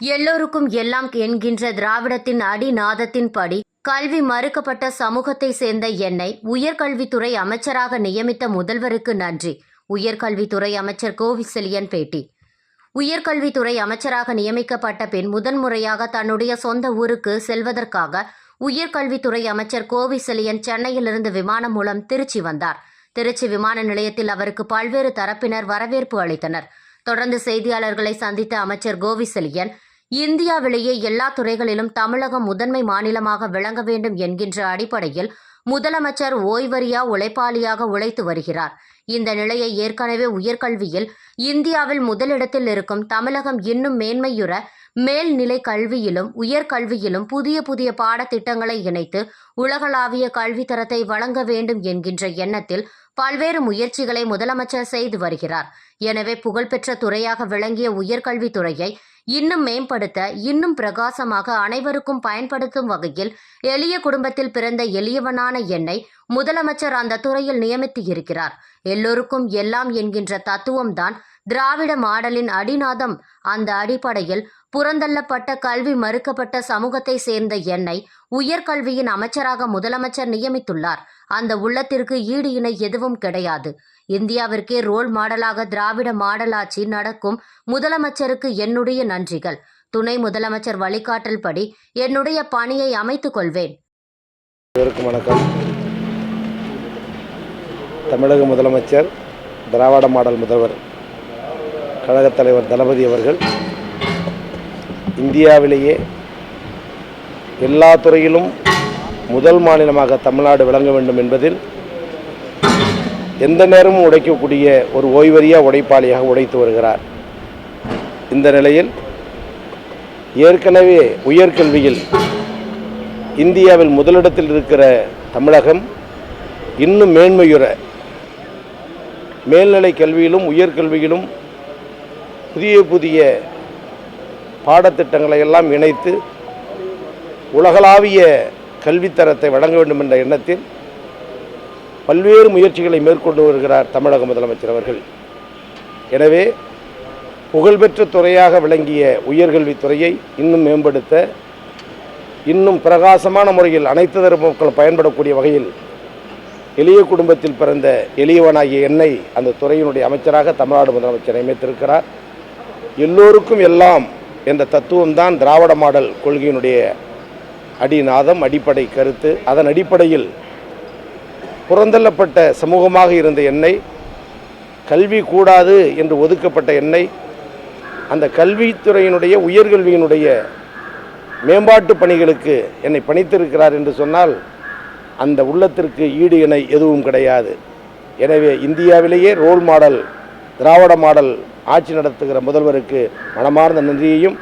எல்லோருக்கும் எல்லாம் என்கின்ற திராவிடத்தின் அடிநாதத்தின்படி கல்வி மறுக்கப்பட்ட சமூகத்தை சேர்ந்த என்னை உயர்கல்வித்துறை அமைச்சராக நியமித்த முதல்வருக்கு நன்றி. உயர்கல்வித்துறை அமைச்சர் கோவிசெலியன் பேட்டி. உயர்கல்வித்துறை அமைச்சராக நியமிக்கப்பட்ட பின் முதன்முறையாக தன்னுடைய சொந்த ஊருக்கு செல்வதற்காக உயர்கல்வித்துறை அமைச்சர் கோவிசெலியன் சென்னையிலிருந்து விமானம் மூலம் திருச்சி வந்தார். திருச்சி விமான நிலையத்தில் அவருக்கு பல்வேறு தரப்பினர் வரவேற்பு அளித்தனர். தொடர்ந்து செய்தியாளர்களை சந்தித்த அமைச்சர் கோவிசெலியன் இந்தியாவிலேயே எல்லா துறைகளிலும் தமிழகம் முதன்மை மாநிலமாக விளங்க வேண்டும் என்கின்ற அடிப்படையில் முதலமைச்சர் ஓய்வறியா உழைப்பாளியாக உழைத்து வருகிறார். இந்த நிலையை ஏற்கனவே உயர்கல்வியில் இந்தியாவில் முதலிடத்தில் இருக்கும் தமிழகம் இன்னும் மேன்மையுற மேல்நிலை கல்வியிலும் உயர்கல்வியிலும் புதிய புதிய பாடத்திட்டங்களை இணைத்து உலகளாவிய கல்வித்தரத்தை வழங்க வேண்டும் என்கின்ற எண்ணத்தில் பல்வேறு முயற்சிகளை முதலமைச்சர் செய்து வருகிறார். எனவே புகழ்பெற்ற துறையாக விளங்கிய உயர்கல்வித்துறையை இன்னும் மேம்படுத்த இன்னும் பிரகாசமாக அனைவருக்கும் பயன்படுத்தும் வகையில் எளிய குடும்பத்தில் பிறந்த எளியவனான என்னை முதலமைச்சர் அந்த துறையில் நியமித்து இருக்கிறார். எல்லோருக்கும் எல்லாம் என்கின்ற தத்துவம்தான் திராவிட மாடலின் அடிநாதம். அந்த அடிப்படையில் புறந்தள்ளப்பட்ட கல்வி மறுக்கப்பட்ட சமூகத்தை சேர்ந்த என்னை உயர்கல்வியின் அமைச்சராக முதலமைச்சர் நியமித்துள்ளார். அந்த உள்ளத்திற்கு ஈடு இணை எதுவும் கிடையாது. இந்தியாவிற்கே ரோல் மாடலாக திராவிட மாடலாட்சி நடக்கும் முதலமைச்சருக்கு என்னுடைய நன்றிகள். துணை முதலமைச்சர் வழிகாட்டல் படி என்னுடைய பணியை அமைத்துக் கொள்வேன். தமிழக முதலமைச்சர் திராவிட மாடல் முதல்வர் கழகத் தலைவர் தளபதி அவர்கள் இந்தியாவிலேயே எல்லா துறையிலும் முதல் மாநிலமாக தமிழ்நாடு விளங்க வேண்டும் என்பதில் எந்த நேரமும் உடைக்கக்கூடிய ஒரு ஓய்வறியா உடைப்பாளியாக உடைத்து வருகிறார். இந்த நிலையில் ஏற்கனவே உயர்கல்வியில் இந்தியாவில் முதலிடத்தில் இருக்கிற தமிழகம் இன்னும் மேன்மையுற மேல்நிலை கல்வியிலும் உயர்கல்வியிலும் புதிய புதிய பாடத்திட்டங்களை எல்லாம் இணைத்து உலகளாவிய கல்வித்தரத்தை வழங்க வேண்டும் என்ற எண்ணத்தில் பல்வேறு முயற்சிகளை மேற்கொண்டு வருகிறார் தமிழக முதலமைச்சர் அவர்கள். எனவே புகழ்பெற்ற துறையாக விளங்கிய உயர்கல்வித்துறையை இன்னும் மேம்படுத்த இன்னும் பிரகாசமான முறையில் அனைத்து தரப்பு மக்களும் பயன்படக்கூடிய வகையில் எளிய குடும்பத்தில் பிறந்த எளியவனாகிய என்னை அந்த துறையினுடைய அமைச்சராக தமிழ்நாடு முதலமைச்சர் நியமித்திருக்கிறார். எல்லோருக்கும் எல்லாம் என்ற தத்துவம்தான் திராவிட மாடல் கொள்கையினுடைய அடிநாதம் அடிப்படை கருத்து. அதன் அடிப்படையில் புறந்தள்ளப்பட்ட சமூகமாக இருந்த என்னை கல்வி கூடாது என்று ஒதுக்கப்பட்ட என்னை அந்த கல்வித்துறையினுடைய உயர்கல்வியினுடைய மேம்பாட்டு பணிகளுக்கு என்னை பணித்திருக்கிறார் என்று சொன்னால் அந்த உள்ளத்திற்கு ஈடு இணை எதுவும் கிடையாது. எனவே இந்தியாவிலேயே ரோல் மாடல் திராவிட மாடல் ஆட்சி நடத்துகிற முதல்வருக்கு மனமார்ந்த நன்றியையும்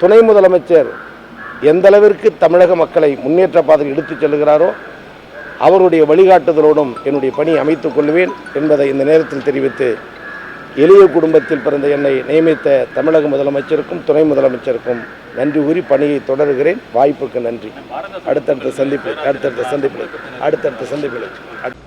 துணை முதலமைச்சர் எந்த அளவிற்கு தமிழக மக்களை முன்னேற்ற பாதையில் எடுத்துச் செல்கிறாரோ அவருடைய வழிகாட்டுதலோடும் என்னுடைய பணி அமைத்துக் கொள்வேன் என்பதை இந்த நேரத்தில் தெரிவித்து எளிய குடும்பத்தில் பிறந்த என்னை நியமித்த தமிழக முதலமைச்சருக்கும் துணை முதலமைச்சருக்கும் நன்றி கூறி பணியை தொடர்கிறேன். வாய்ப்புக்கு நன்றி. அடுத்தடுத்த சந்திப்பு அடுத்தடுத்த சந்திப்பு அடுத்தடுத்த சந்திப்பு